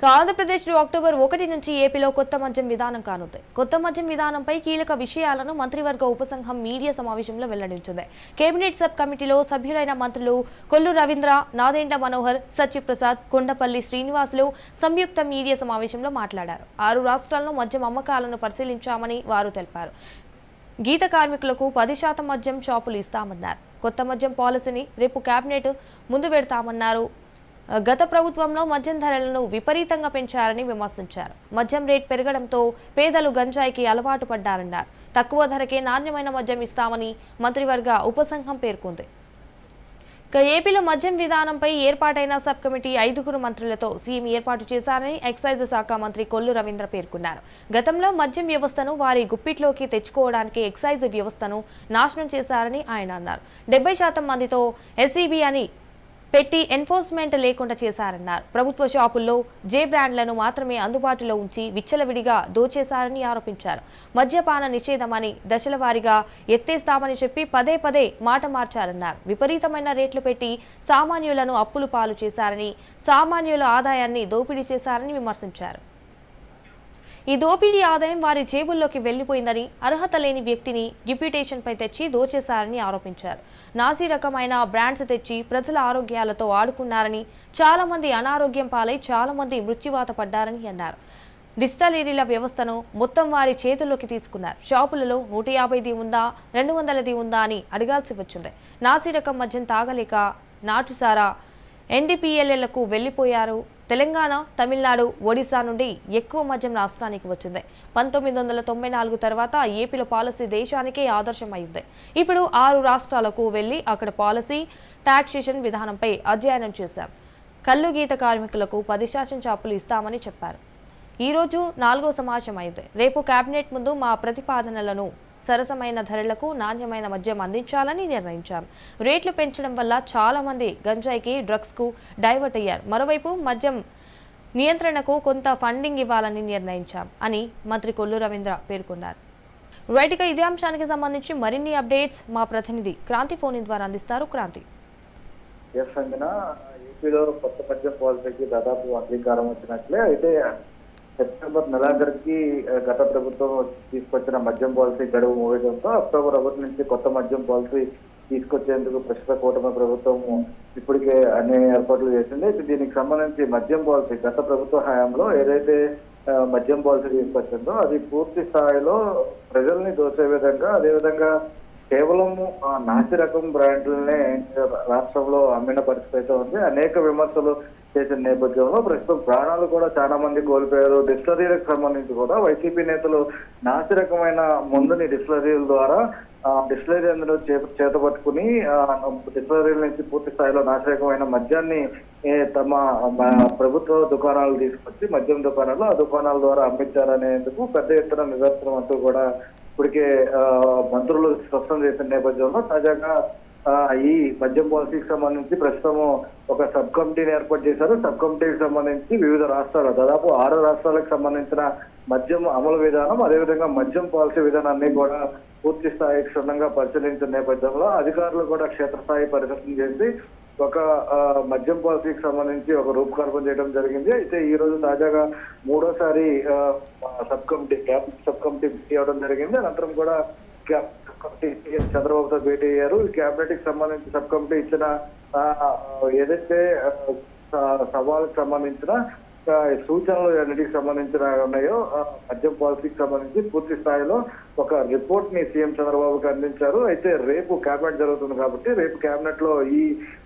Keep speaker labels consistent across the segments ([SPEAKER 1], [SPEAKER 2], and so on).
[SPEAKER 1] ఇక ఆంధ్రప్రదేశ్లో అక్టోబర్ ఒకటి నుంచి ఏపీలో కొత్త మద్యం విధానం కానుంది. కొత్త మద్యం విధానంపై కీలక విషయాలను మంత్రివర్గ ఉపసంఘం మీడియా సమావేశంలో వెల్లడించింది. కేబినెట్ సబ్ కమిటీలో సభ్యులైన మంత్రులు కొల్లు రవీంద్ర నాదెండ మనోహర్ సత్యప్రసాద్ కొండపల్లి శ్రీనివాసులు సంయుక్త మీడియా సమావేశంలో మాట్లాడారు. ఆరు రాష్ట్రాల్లో మద్యం అమ్మకాలను పరిశీలించామని వారు తెలిపారు. గీత కార్మికులకు పది శాతం మద్యం షాపులు ఇస్తామన్నారు. కొత్త మద్యం పాలసీని రేపు కేబినెట్ ముందు పెడతామన్నారు గత ప్రభుత్వంలో మద్యం ధరలను విపరీతంగా పెంచారని విమర్శించారు. మద్యం రేట్ పెరగడంతో పేదలు గంజాయికి అలవాటు పడ్డారన్నారు. తక్కువ ధరకే నాణ్యమైన మద్యం ఇస్తామని మంత్రివర్గ ఉపసంఘం పేర్కొంది. ఇక ఏపీలో మద్యం విధానంపై ఏర్పాటైన సబ్ కమిటీ ఐదుగురు మంత్రులతో సీఎం ఏర్పాటు చేశారని ఎక్సైజ్ శాఖ మంత్రి కొల్లు రవీంద్ర పేర్కొన్నారు. గతంలో మద్యం వ్యవస్థను వారి గుప్పిట్లోకి తెచ్చుకోవడానికి ఎక్సైజ్ వ్యవస్థను నాశనం చేశారని ఆయన అన్నారు. డెబ్బై శాతం మందితో ఎస్సీబీ అని పెట్టి ఎన్ఫోర్స్మెంట్ లేకుండా చేశారన్నారు. ప్రభుత్వ షాపుల్లో జే బ్రాండ్లను మాత్రమే అందుబాటులో ఉంచి విచ్చలవిడిగా దోచేశారని ఆరోపించారు. మద్యపాన నిషేధమని దశల వారీగా ఎత్తేస్తామని చెప్పి పదే పదే మాట మార్చారన్నారు. విపరీతమైన రేట్లు పెట్టి సామాన్యులను అప్పులు పాలు చేశారని సామాన్యుల ఆదాయాన్ని దోపిడీ చేశారని విమర్శించారు. ఈ దోపిడీ ఆదాయం వారి జేబుల్లోకి వెళ్ళిపోయిందని అర్హత లేని వ్యక్తిని డిప్యూటేషన్పై తెచ్చి దోచేశారని ఆరోపించారు. నాసీ రకమైన బ్రాండ్స్ తెచ్చి ప్రజల ఆరోగ్యాలతో ఆడుకున్నారని చాలా మంది అనారోగ్యం పాలై చాలా మంది మృత్యువాత పడ్డారని అన్నారు. డిజిటలీరీల వ్యవస్థను మొత్తం వారి చేతుల్లోకి తీసుకున్నారు. షాపులలో నూట యాభైది ఉందా రెండు వందలది ఉందా అని అడగాల్సి వచ్చింది. నాసిరకం మద్యం తాగలేక నాటుసారా ఎన్డీపీఎల్ఏలకు వెళ్ళిపోయారు తెలంగాణ తమిళనాడు ఒడిశా నుండి ఎక్కువ మద్యం రాష్ట్రానికి వచ్చింది. పంతొమ్మిది వందల తొంభై నాలుగు తర్వాత ఏపీలో పాలసీ దేశానికే ఆదర్శం అయింది ఇప్పుడు ఆరు రాష్ట్రాలకు వెళ్ళి అక్కడ పాలసీ టాక్సేషన్ విధానంపై అధ్యయనం చేశాం. కల్లు గీత కార్మికులకు పది శాతం చాపులు ఇస్తామని చెప్పారు. ఈరోజు నాలుగో సమావేశం అయింది. రేపు కేబినెట్ ముందు మా ప్రతిపాదనలను సరసమైన ధరలకు నాణ్యమైన మద్యం అందించాలని నిర్ణయించాం రేట్లు పెంచడం వల్ల చాలా మంది గంజాయికి డ్రగ్స్కు డైవర్ట్ అయ్యారు. మరోవైపు మద్యం నియంత్రణకు కొంత ఫండింగ్ ఇవ్వాలని నిర్ణయించాం అని మంత్రి కొల్లు రవీంద్ర పేర్కొన్నారు. రైట్గా ఇదే అంశానికి సంబంధించి మరిన్ని అప్డేట్స్ మా ప్రతినిధి క్రాంతి ఫోన్ ద్వారా అందిస్తారు. క్రాంతి.
[SPEAKER 2] ఏపీలో కొత్త మద్యం పాలసీకి దాదాపు అంగీకారం వచ్చినట్లే. అయితే సెప్టెంబర్ నెలాఖరికి గత ప్రభుత్వం తీసుకొచ్చిన మద్యం పాలసీ గడువు ముగియడంతో అక్టోబర్ ఒకటి నుంచి కొత్త మద్యం పాలసీ తీసుకొచ్చేందుకు ప్రస్తుత కూటమి ప్రభుత్వం ఇప్పటికే అన్ని ఏర్పాట్లు చేసింది. దీనికి సంబంధించి మద్యం పాలసీ గత ప్రభుత్వ హయాంలో ఏదైతే మద్యం పాలసీ తీసుకొచ్చిందో అది పూర్తి స్థాయిలో ప్రజల్ని దోచే విధంగా అదేవిధంగా కేవలం ఆ, నాసి రకం బ్రాండ్లనే రాష్ట్రంలో అమ్మిన పరిస్థితి అయితే ఉంది. అనేక విమర్శలు చేసిన నేపథ్యంలో ప్రస్తుతం ప్రాణాలు కూడా చాలా మంది కోల్పోయారు. డిస్టరీలకు సంబంధించి కూడా వైసీపీ నేతలు నాసి రకమైన మందుని డిస్టరీల ద్వారా డిస్టలరీ అందులో చేత చేత పట్టుకుని ఆ, నుంచి పూర్తి స్థాయిలో నాశరకమైన మద్యాన్ని తమ ప్రభుత్వ దుకాణాలు తీసుకొచ్చి మద్యం దుకాణాలు ఆ దుకాణాల ద్వారా అమ్మించారనేందుకు పెద్ద ఎత్తున నిదర్శనం అంటూ కూడా ఇప్పటికే ఆ, మంత్రులు స్పష్టం చేసిన నేపథ్యంలో తాజాగా ఆ, ఈ మద్యం పాలసీకి సంబంధించి ప్రస్తుతం ఒక సబ్ కమిటీని ఏర్పాటు చేశారు. సబ్ కమిటీకి సంబంధించి వివిధ రాష్ట్రాలు దాదాపు ఆరు రాష్ట్రాలకు సంబంధించిన మద్యం అమలు విధానం అదేవిధంగా మద్యం పాలసీ విధానాన్ని కూడా పూర్తి స్థాయి క్షుణ్ణంగా పరిశీలించిన నేపథ్యంలో అధికారులు కూడా క్షేత్రస్థాయి పరిశీలన చేసి ఒక మద్యం పాలసీకి సంబంధించి ఒక రూపకల్పన చేయడం జరిగింది. అయితే ఈ రోజు తాజాగా మూడోసారి sub committee cab sub committee భేటీ అవ్వడం జరిగింది. అనంతరం కూడా కమిటీ చంద్రబాబుతో భేటీ అయ్యారు. ఈ కి సంబంధించి సబ్ కమిటీ ఇచ్చిన ఏదైతే సవాళ్ళకు సంబంధించిన సూచనలు ఎన్నిటికి సంబంధించిన ఉన్నాయో మద్యం పాలసీకి సంబంధించి పూర్తి స్థాయిలో ఒక రిపోర్ట్ని సీఎం చంద్రబాబుకి అందించారు. అయితే రేపు కేబినెట్ జరుగుతుంది కాబట్టి రేపు కేబినెట్లో ఈ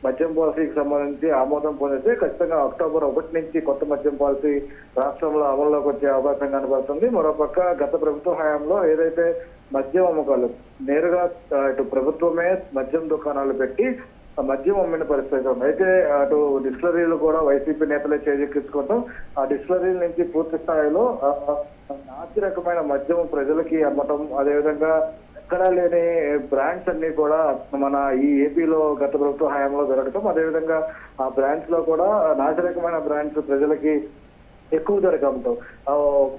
[SPEAKER 2] మద్యం పాలసీకి సంబంధించి ఆమోదం పొందితే ఖచ్చితంగా అక్టోబర్ ఒకటి నుంచి కొత్త మద్యం పాలసీ రాష్ట్రంలో అమల్లోకి వచ్చే అవకాశం కనబడుతుంది. మరోపక్క గత ప్రభుత్వ హయాంలో ఏదైతే మద్యం అమ్మకాలు నేరుగా ఇటు ప్రభుత్వమే మద్యం దుకాణాలు పెట్టి మద్యం అమ్మిన పరిస్థితి ఉంది. అయితే అటు డిస్టిలరీలు కూడా వైసీపీ నేతలే చేజెక్కించుకోవడం ఆ డిస్టిలరీల నుంచి పూర్తి స్థాయిలో నాసి రకమైన మద్యం ప్రజలకి అమ్మటం అదేవిధంగా ఎక్కడా లేని బ్రాండ్స్ అన్ని కూడా మన ఈ ఏపీలో గత ప్రభుత్వ హయాంలో జరగటం అదేవిధంగా ఆ బ్రాండ్స్లో కూడా నాసిరకమైన బ్రాండ్స్ ప్రజలకి ఎక్కువ ధరకు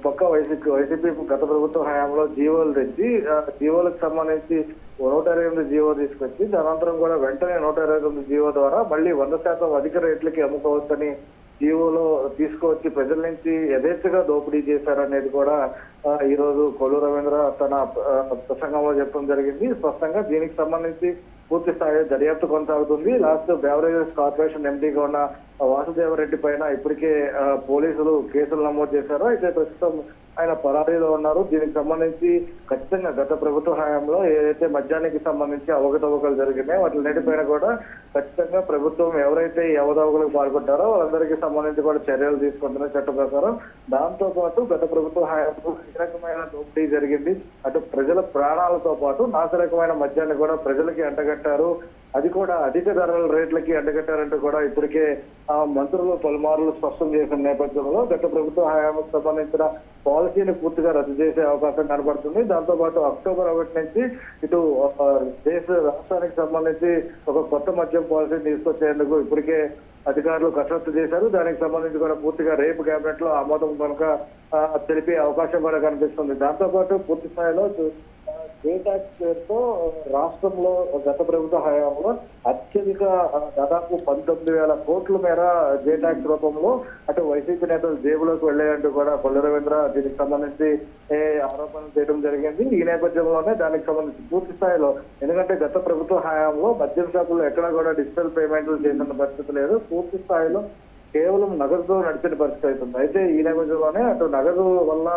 [SPEAKER 2] పక్క వైసీపీ వైసీపీ గత ప్రభుత్వ హయాంలో జీవోలు తెచ్చి జీవోలకు సంబంధించి నూట ఇరవై ఎనిమిది జీవో తీసుకొచ్చి అనంతరం కూడా వెంటనే నూట ఇరవై తొమ్మిది జీవో ద్వారా మళ్ళీ వంద శాతం అధిక రేట్లకి అమ్ముకోవచ్చని జీవోలో తీసుకువచ్చి ప్రజల నుంచి యథేచ్ఛగా దోపిడీ చేశారనేది కూడా ఈ రోజు కొల్లు రవీంద్ర తన ప్రసంగంలో చెప్పడం జరిగింది. స్పష్టంగా దీనికి సంబంధించి పూర్తి స్థాయి దర్యాప్తు కొనసాగుతుంది. లాస్ట్ బెవరేజెస్ కార్పొరేషన్ ఎండీగా ఉన్న వాసుదేవరెడ్డి పైన ఇప్పటికే పోలీసులు కేసులు నమోదు చేశారు. అయితే ప్రస్తుతం ఆయన పరారీలో ఉన్నారు. దీనికి సంబంధించి ఖచ్చితంగా గత ప్రభుత్వ హయాంలో ఏదైతే మద్యానికి సంబంధించి అవకతవకలు జరిగినాయో వాటిన్నిటిపైన కూడా ఖచ్చితంగా ప్రభుత్వం ఎవరైతే ఈ అవతవకలకు పాల్గొంటారో వాళ్ళందరికీ సంబంధించి కూడా చర్యలు తీసుకుంటున్న చట్ట ప్రకారం దాంతో పాటు గత ప్రభుత్వ హయాంలో ఈ రకమైన దోపిడీ జరిగింది. అటు ప్రజల ప్రాణాలతో పాటు నాశరకమైన మద్యాన్ని కూడా ప్రజలకి అంటగట్టారు. అది కూడా అధిక ధరల రేట్లకి అడ్డగట్టారంటూ కూడా ఇప్పటికే ఆ మంత్రులు పలుమార్లు స్పష్టం చేసిన నేపథ్యంలో గత ప్రభుత్వ హయాంకు సంబంధించిన పాలసీని పూర్తిగా రద్దు చేసే అవకాశం కనబడుతుంది. దాంతో పాటు అక్టోబర్ ఒకటి నుంచి ఇటు దేశ రాష్ట్రానికి సంబంధించి ఒక కొత్త మద్యం పాలసీని తీసుకొచ్చేందుకు ఇప్పటికే అధికారులు కసరత్తు చేశారు. దానికి సంబంధించి కూడా పూర్తిగా రేపు కేబినెట్లో ఆమోదం కనుక తెలిపే అవకాశం కూడా కనిపిస్తుంది. దాంతో పాటు పూర్తి స్థాయిలో జే ట్యాక్స్ పేరుతో రాష్ట్రంలో గత ప్రభుత్వ హయాంలో అత్యధిక దాదాపు పంతొమ్మిది వేల కోట్ల మేర జే ట్యాక్స్ రూపంలో అటు వైసీపీ నేతలు జేబులోకి వెళ్ళాయంటూ కూడా కొల్ల రవీంద్ర దీనికి సంబంధించి ఏ ఆరోపణలు చేయడం జరిగింది. ఈ నేపథ్యంలోనే దానికి సంబంధించి పూర్తి స్థాయిలో ఎందుకంటే గత ప్రభుత్వ హయాంలో మద్యం షాపుల్లో ఎక్కడ కూడా డిజిటల్ పేమెంట్లు చేసిన పరిస్థితి లేదు. పూర్తి స్థాయిలో కేవలం నగదుతో నడిచిన పరిస్థితి అవుతుంది. అయితే ఈ నేపథ్యంలోనే అటు నగదు వల్ల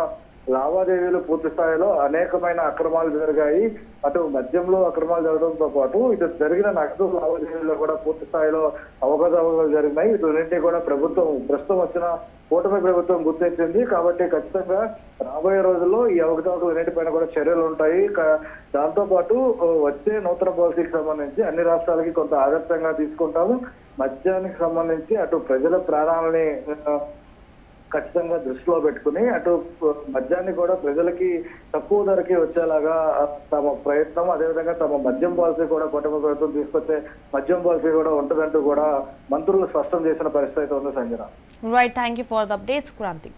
[SPEAKER 2] లావాదేవీలు పూర్తి స్థాయిలో అనేకమైన అక్రమాలు జరిగాయి. అటు మద్యంలో అక్రమాలు జరగడంతో పాటు ఇటు జరిగిన నగదు లావాదేవీల్లో కూడా పూర్తి స్థాయిలో అవకతవకలు జరిగినాయి. ఇటువంటి కూడా ప్రభుత్వం ప్రస్తుతం వచ్చిన కూటమి ప్రభుత్వం గుర్తించింది. కాబట్టి ఖచ్చితంగా రాబోయే రోజుల్లో ఈ అవకతవకలు అన్నిటిపైన కూడా చర్యలు ఉంటాయి. క- దాంతో పాటు వచ్చే నూతన పాలసీకి సంబంధించి అన్ని రాష్ట్రాలకి కొంత ఆదర్శంగా తీసుకుంటాము. మద్యానికి సంబంధించి అటు ప్రజల ప్రాణాలని ఖచ్చితంగా దృష్టిలో పెట్టుకుని అటు మద్యాన్ని కూడా ప్రజలకి తక్కువ ధరకి వచ్చేలాగా తమ ప్రయత్నం అదేవిధంగా తమ మద్యం పాలసీ కూడా కుటుంబ ప్రభుత్వం తీసుకొచ్చే మద్యం పాలసీ కూడా ఉంటుందంటూ కూడా మంత్రులు స్పష్టం చేసిన పరిస్థితి అయితే ఉంది Sanjana.
[SPEAKER 1] Right thank you for the updates Kranthi